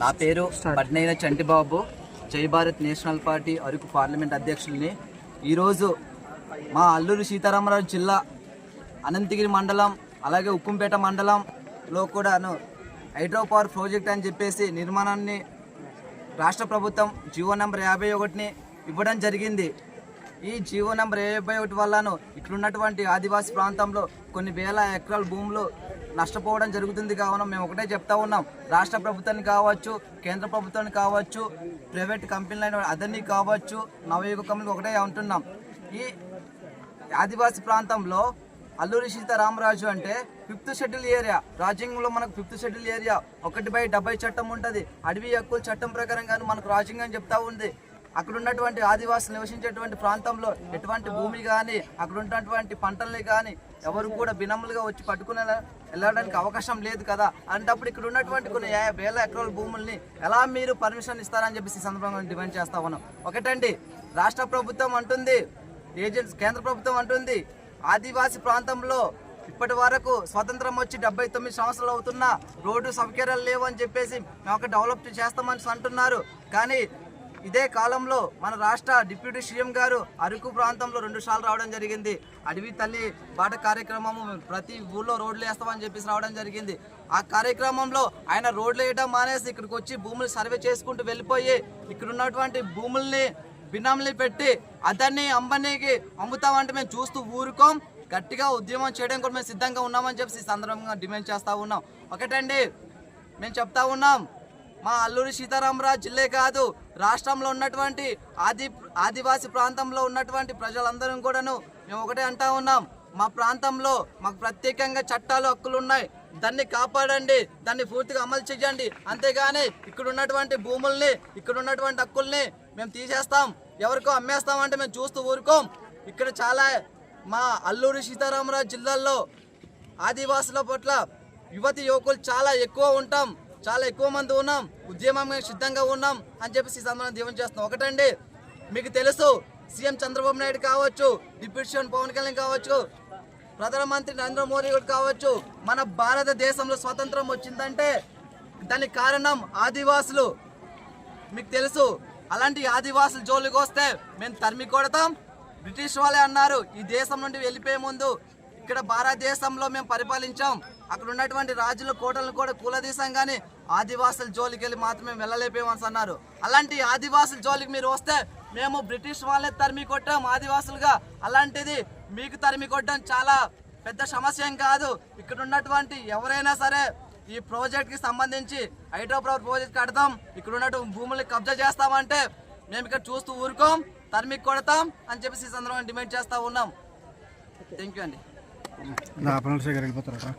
నా పేరు పట్నైన Chantibabu. Jai Bharat national party Araku parliament అధ్యక్షుల్ని. ఈరోజు మా అల్లూరు సీతారామరాజు జిల్లా అనంతగిరి మండలం అలాగే ఉక్కుంపేట మండలంలో కూడాను హైడ్రో పవర్ ప్రాజెక్ట్ అని చెప్పేసి నిర్మాణాన్ని రాష్ట్ర ప్రభుత్వం జీవో నెంబర్ యాభై ఒకటిని ఇవ్వడం జరిగింది. ఈ జీవో నంబర్ యాభై ఒకటి వల్లను ఇట్లున్నటువంటి ఆదివాసీ ప్రాంతంలో కొన్ని వేల ఎకరాల భూములు నష్టపోవడం జరుగుతుంది. కావున మేము ఒకటే చెప్తా ఉన్నాం. రాష్ట్ర ప్రభుత్వాన్ని కావచ్చు కేంద్ర ప్రభుత్వాన్ని కావచ్చు ప్రైవేట్ కంపెనీలైన అదన్నీ కావచ్చు నవయుగ ఒకటే అంటున్నాం. ఈ ఆదివాసీ ప్రాంతంలో అల్లూరి సీతారామరాజు అంటే ఫిఫ్త్ షెడ్యూల్ ఏరియా. రాజ్యాంగంలో మనకు ఫిఫ్త్ షెడ్యూల్ ఏరియా. ఒకటి బై డెబ్బై చట్టం ఉంటుంది. అడవి హక్కుల చట్టం ప్రకారం కానీ మనకు రాజ్యాంగం చెప్తా ఉంది. అక్కడ ఉన్నటువంటి ఆదివాసులు నివసించేటువంటి ప్రాంతంలో ఎటువంటి భూమి కానీ అక్కడ ఉన్నటువంటి పంటల్ని కానీ ఎవరు కూడా బినములుగా వచ్చి పట్టుకునే వెళ్ళడానికి అవకాశం లేదు కదా. అంటప్పుడు ఇక్కడ ఉన్నటువంటి కొన్ని యాభై వేల ఎకరాల భూముల్ని ఎలా మీరు పర్మిషన్ ఇస్తారని చెప్పేసి ఈ సందర్భంగా డిమాండ్ చేస్తా ఉన్నాం. ఒకటండి రాష్ట్ర ప్రభుత్వం అంటుంది ఏజెన్సీ కేంద్ర ప్రభుత్వం అంటుంది ఆదివాసీ ప్రాంతంలో ఇప్పటి వరకు స్వతంత్రం వచ్చి డెబ్బై తొమ్మిది సంవత్సరాలు అవుతున్నా రోడ్డు సౌకర్యాలు లేవు అని చెప్పేసి మేము ఒక డెవలప్ చేస్తామని అంటున్నారు. కానీ ఇదే కాలంలో మన రాష్ట్ర డిప్యూటీ సీఎం గారు అరకు ప్రాంతంలో రెండు సార్లు రావడం జరిగింది. అడవి తల్లి బాట కార్యక్రమము ప్రతి ఊళ్ళో రోడ్లు వేస్తామని చెప్పేసి రావడం జరిగింది. ఆ కార్యక్రమంలో ఆయన రోడ్లు వేయడం మానేసి ఇక్కడికి వచ్చి భూములు సర్వే చేసుకుంటూ వెళ్ళిపోయి ఇక్కడ ఉన్నటువంటి భూముల్ని బినామీలు పెట్టి అతన్ని అంబనీకి అమ్ముతామంటే మేము చూస్తూ ఊరుకోం. గట్టిగా ఉద్యమం చేయడం కూడా మేము సిద్ధంగా ఉన్నామని చెప్పి ఈ సందర్భంగా డిమాండ్ చేస్తూ ఉన్నాం. ఒకటండి మేము చెప్తా ఉన్నాం మా అల్లూరి సీతారామరాజు జిల్లే కాదు రాష్ట్రంలో ఉన్నటువంటి ఆది ఆదివాసి ప్రాంతంలో ఉన్నటువంటి ప్రజలందరం కూడాను మేము ఒకటే అంటా ఉన్నాం. మా ప్రాంతంలో మాకు ప్రత్యేకంగా చట్టాలు హక్కులు ఉన్నాయి. దాన్ని కాపాడండి దాన్ని పూర్తిగా అమలు చేయండి. అంతేగాని ఇక్కడ ఉన్నటువంటి భూముల్ని ఇక్కడ ఉన్నటువంటి హక్కుల్ని మేము తీసేస్తాం. ఎవరికో అమ్మేస్తాం అంటే మేము చూస్తూ ఊరుకోం. ఇక్కడ చాలా మా అల్లూరి సీతారామరాజు జిల్లాల్లో ఆదివాసుల పట్ల యువతి యువకులు చాలా ఎక్కువ ఉంటాం. చాలా ఎక్కువ మంది ఉన్నాం ఉద్యమం సిద్ధంగా ఉన్నాం అని చెప్పేసి ఈ సందర్భంగా దీవెన చేస్తున్నాం. ఒకటండి మీకు తెలుసు సీఎం చంద్రబాబు నాయుడు కావచ్చు డిప్యూటీ సీఎం పవన్ కళ్యాణ్ కావచ్చు ప్రధానమంత్రి నరేంద్ర మోదీ కూడా కావచ్చు మన భారతదేశంలో స్వతంత్రం వచ్చిందంటే దానికి కారణం ఆదివాసులు. మీకు తెలుసు అలాంటి ఆదివాసులు జోలికి వస్తే మేము తరిమి కొడతాం. బ్రిటిష్ వాళ్ళే అన్నారు ఈ దేశం నుండి వెళ్ళిపోయే ముందు ఇక్కడ భారతదేశంలో మేము పరిపాలించాం. అక్కడ ఉన్నటువంటి రాజుల కోటలను కూడా కూలదీశాం కానీ ఆదివాసుల జోలికి వెళ్ళి మాత్రమే వెళ్ళలేకపోయామని అన్నారు. అలాంటి ఆదివాసుల జోలికి మీరు వస్తే మేము బ్రిటిష్ వాళ్ళే తరిమి కొట్టాం ఆదివాసులుగా. అలాంటిది మీకు తరిమి కొట్టడం చాలా పెద్ద సమస్య ఏం కాదు. ఇక్కడ ఉన్నటువంటి ఎవరైనా సరే ఈ ప్రాజెక్ట్కి సంబంధించి హైడ్రో పవర్ ప్రాజెక్ట్ కడతాం. ఇక్కడ ఉన్నటువంటి భూముల్ని కబ్జా చేస్తామంటే మేము ఇక్కడ చూస్తూ ఊరుకోం తరిమి కొడతాం అని చెప్పేసి ఈ సందర్భంగా డిమాండ్ చేస్తూ ఉన్నాం. థ్యాంక్ యూ అండి. నా పనులు దగ్గర వెళ్ళిపోతారా